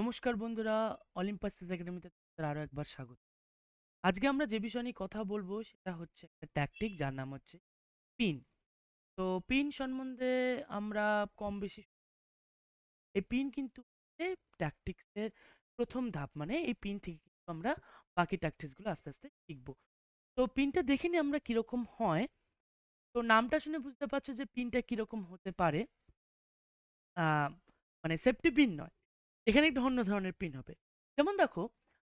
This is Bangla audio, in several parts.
নমস্কার বন্ধুরা অলিম্পাস একাডেমিতে আরও একবার স্বাগত। আজকে আমরা যে বিষয় নিয়ে কথা বলব সেটা হচ্ছে একটা ট্যাকটিক যার নাম হচ্ছে পিন তো পিন সম্বন্ধে আমরা কম বেশি এই পিন কিন্তু ট্যাকটিক্সের প্রথম ধাপ মানে এই পিন থেকে আমরা বাকি ট্যাকটিক্সগুলো আস্তে আস্তে শিখব। তো পিনটা দেখে নিই আমরা কীরকম হয়। তো নামটা শুনে বুঝতে পারছ যে পিনটা কীরকম হতে পারে। মানে সেফটি পিন নয়। এখানে একটা অন্য ধরনের পিন হবে। যেমন দেখো,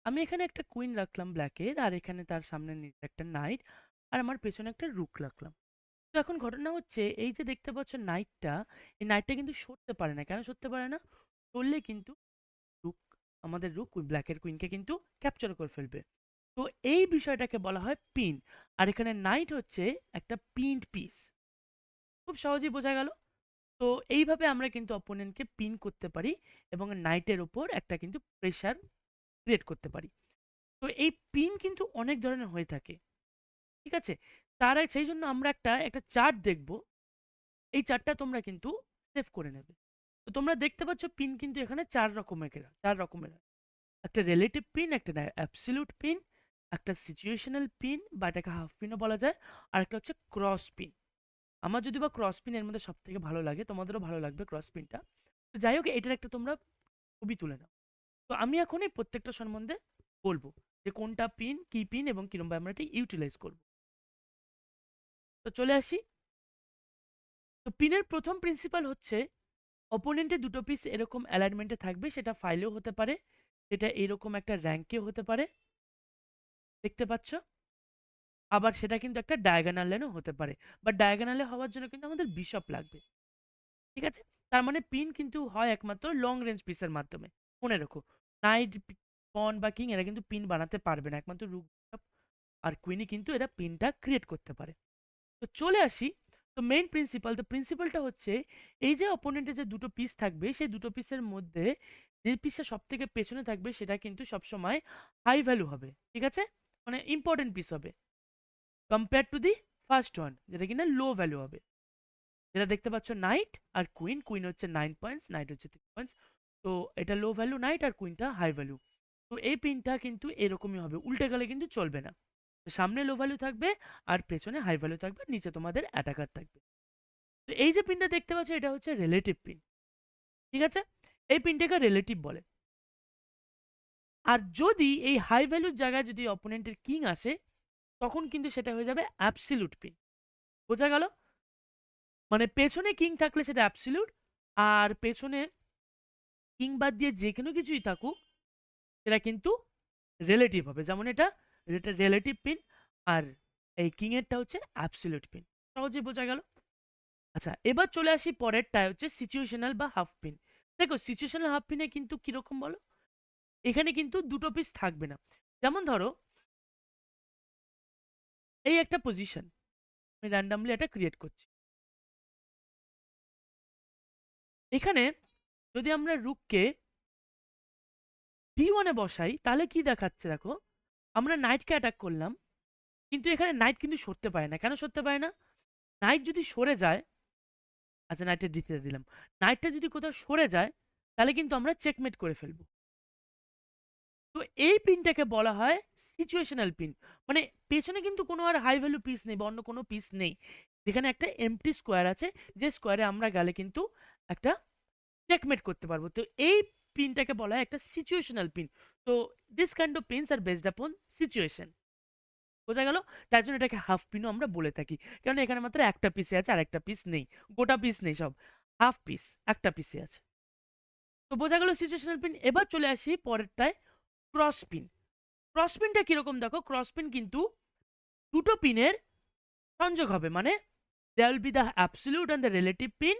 আমি এখানে একটা কুইন রাখলাম ব্ল্যাকের আর এখানে তার সামনে একটা নাইট আর আমার পেছনে একটা রুক রাখলাম। তো এখন ঘটনা হচ্ছে, এই যে দেখতে পাচ্ছ নাইটটা এই নাইটটা কিন্তু সরতে পারে না। কেন সরতে পারে না? সরলে কিন্তু রুক আমাদের রুক ব্ল্যাকের কুইনকে কিন্তু ক্যাপচার করে ফেলবে। তো এই বিষয়টাকে বলা হয় পিন আর এখানে নাইট হচ্ছে একটা পিন্ট পিস খুব সহজেই বোঝা গেল। তো এইভাবে আমরা কিন্তু অপোনেন্টকে পিন করতে পারি এবং নাইটের ওপর একটা কিন্তু প্রেশার ক্রিয়েট করতে পারি। তো এই পিন কিন্তু অনেক ধরনের হয়ে থাকে, ঠিক আছে? তার সেই জন্য আমরা একটা একটা চার্ট দেখব। এই চার্টটা তোমরা কিন্তু সেভ করে নেবে। তো তোমরা দেখতে পাচ্ছ পিন কিন্তু এখানে চার রকমের চার রকমের। একটা রিলেটিভ পিন একটা অ্যাবসলিউট পিন একটা সিচুয়েশনাল পিন বা এটাকে হাফ পিনও বলা যায়, আর একটা হচ্ছে ক্রস পিন আমার যদি বা ক্রস পিন এর মধ্যে সব থেকে ভালো লাগে, তোমাদেরও ভালো লাগবে ক্রস পিনটা তো যাই হোক, এটার একটা তোমরা ছবি তুলে নাও। তো আমি এখন এই প্রত্যেকটা সম্বন্ধে বলব যে কোনটা পিন কি পিন এবং কিরমভাবে আমরা এটা ইউটিলাইজ করব। তো চলে আসি। তো পিনের প্রথম প্রিন্সিপাল হচ্ছে অপোনেন্টের দুটো পিস এরকম অ্যালাইনমেন্টে থাকবে, সেটা ফাইলেও হতে পারে, সেটা এরকম একটা র্যাঙ্কেও হতে পারে। দেখতে পাচ্ছ? আবার সেটা কিন্তু একটা ডায়াগোনাল লাইনও হতে পারে। বা ডায়াগোনালে হওয়ার জন্য কিন্তু আমাদের বিশপ লাগবে। ঠিক আছে? তার মানে পিন কিন্তু হয় একমাত্র লং রেঞ্জ পিসের মাধ্যমে। মনে রেখো নাইট পন বা কিং এরা কিন্তু পিন বানাতে পারবে না। একমাত্র রুক আর কুইনই কিন্তু এরা পিনটা ক্রিয়েট করতে পারে। তো চলে আসি, তো মেইন প্রিন্সিপাল তো প্রিন্সিপালটা হচ্ছে এই যে অপোনেন্টের যে দুটো পিস থাকবে, সেই দুটো পিসের মধ্যে যে পিসটা সব থেকে পেছনে থাকবে, সেটা কিন্তু সবসময় হাই ভ্যালু হবে। ঠিক আছে? মানে ইম্পর্টেন্ট পিস হবে। Compare to the first one যেটা কিনা লো ভ্যালু হবে। যেটা দেখতে পাচ্ছ নাইট আর কুইন কুইন হচ্ছে নাইন পয়েন্টস নাইট হচ্ছে থ্রি পয়েন্টস তো এটা লো ভ্যালু নাইট আর কুইনটা হাই ভ্যালু তো এই পিনটা কিন্তু এরকমই হবে, উল্টে গেলে কিন্তু চলবে না। সামনে লো ভ্যালু থাকবে আর পেছনে হাই ভ্যালু থাকবে নিচে তোমাদের অ্যাটাকার থাকবে। তো এই যে পিনটা দেখতে পাচ্ছ, এটা হচ্ছে রিলেটিভ পিন ঠিক আছে? এই পিনটাকে রিলেটিভ বলে। আর যদি এই হাই ভ্যালুর জায়গায় যদি অপোনেন্টের কিং আসে তখন কিন্তু সেটা হয়ে যাবে অ্যাবসিলুট পিন বোঝা গেল? মানে পেছনে কিং থাকলে সেটা অ্যাবসিলুট আর পেছনে কিং বাদ দিয়ে যে কোনো কিছুই থাকুক, সেটা কিন্তু রিলেটিভ হবে। যেমন এটা এটা রিলেটিভ পিন আর এই কিংয়েরটা হচ্ছে অ্যাবসিলুট পিন সহজেই বোঝা গেল? আচ্ছা এবার চলে আসি পরেরটায় হচ্ছে সিচুয়েশনাল বা হাফ পিন দেখো সিচুয়েশনাল হাফ পিনে কিন্তু কীরকম বলো? এখানে কিন্তু দুটো পিস থাকবে না। যেমন ধরো এই একটা পজিশন আমি র্যান্ডামলি এটা ক্রিয়েট করছি। এখানে যদি আমরা রুককে ডি ওয়ানে বসাই, তাহলে কি দেখাচ্ছে দেখো? আমরা নাইটকে অ্যাটাক করলাম, কিন্তু এখানে নাইট কিন্তু সরতে পারে না। কেন সরতে পারে না? নাইট যদি সরে যায় আচ্ছা নাইটের দিতে দিলাম। নাইটটা যদি কোথাও সরে যায়, তাহলে কিন্তু আমরা চেকমেট করে ফেলব। তো এই পিনটাকে বলা হয় সিচুয়েশনাল পিন মানে পেছনে কিন্তু কোনো আর হাই ভ্যালু পিস নেই বা অন্য কোনো পিস নেই। যেখানে একটা এমটি স্কোয়ার আছে, যে স্কোয়ারে আমরা গেলে কিন্তু একটা চেকমেট করতে পারব। তো এই পিনটাকে বলা হয় একটা সিচুয়েশনাল পিন তো this kind of pins are based upon situation বোঝা গেল? তার জন্য এটাকে হাফ পিনও আমরা বলে থাকি। কারণ এখানে মাত্র একটা পিসে আছে আর একটা পিস নেই। গোটা পিস নেই সব। হাফ পিস একটা পিসে আছে। তো বোঝা গেল সিচুয়েশনাল পিন এবার চলে আসি পরেরটায় ক্রস পিন ক্রস পিনটা কীরকম দেখো? ক্রস পিন কিন্তু দুটো পিনের সংযোগ হবে। মানে they will be the absolute and the relative pin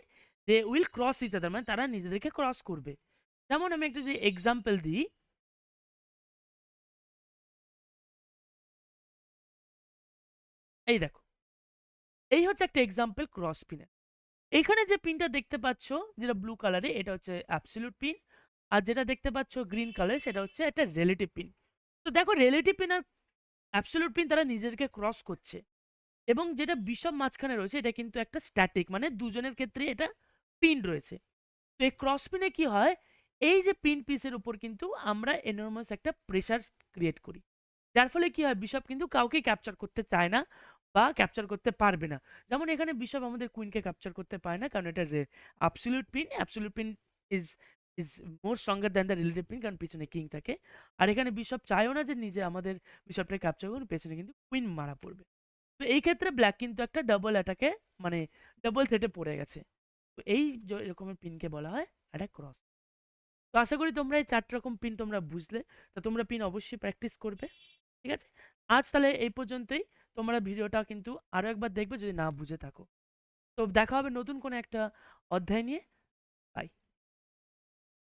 they will cross each other মানে তারা নিজেদেরকে ক্রস করবে। যেমন আমি একটা যদি এক্সাম্পল দিই। এই দেখো। এই হচ্ছে একটা এক্সাম্পল ক্রস পিনের এইখানে যে পিনটা দেখতে পাচ্ছ, যেটা ব্লু কালারে এটা হচ্ছে অ্যাবসলিউট পিন আর যেটা দেখতে পাচ্ছ গ্রিন কালার সেটা হচ্ছে একটা রিলেটিভ পিন তো দেখো রিলেটিভ পিন আর অ্যাবসলিউট পিন তারা নিজেদেরকে ক্রস করছে। এবং যেটা বিষম মাঝখানে রয়েছে, এটা কিন্তু একটা স্ট্যাটিক মানে দুজনের ক্ষেত্রে এটা পিন রয়েছে। তো এই ক্রস পিনে কি হয়? এই যে পিন পিসের উপর কিন্তু আমরা এনর্মাস একটা প্রেশার ক্রিয়েট করি। যার ফলে কি হয়? বিশপ কিন্তু কাউকে ক্যাপচার করতে চায় না বা ক্যাপচার করতে পারবে না। যেমন এখানে বিশপ আমাদের কুইনকে ক্যাপচার করতে পারে না, কারণ এটা absolute pin absolute pin is is more stronger than the relative pin কারণ পিছনে কিং থাকে। আর এখানে বিশপ চায়ও না যে নিজে আমাদের বিশপটা ক্যাপচার করুন পেছনে কিন্তু কুইন মারা পড়বে। তো এই ক্ষেত্রে ব্ল্যাক কিন্তু একটা ডাবল অ্যাটাকে মানে ডাবল থ্রেটে পড়ে গেছে। তো এই যে এরকমের পিনকে বলা হয়, একটা ক্রস তো আশা করি তোমরা এই চারটে রকম পিন তোমরা বুঝলে। তো তোমরা পিন অবশ্যই প্র্যাকটিস করবে, ঠিক আছে? আজ তাহলে এই পর্যন্তই। তোমরা ভিডিওটা কিন্তু আরও একবার দেখবে যদি না বুঝে থাকো। তো দেখা হবে নতুন কোনো একটা অধ্যায় নিয়ে। বাই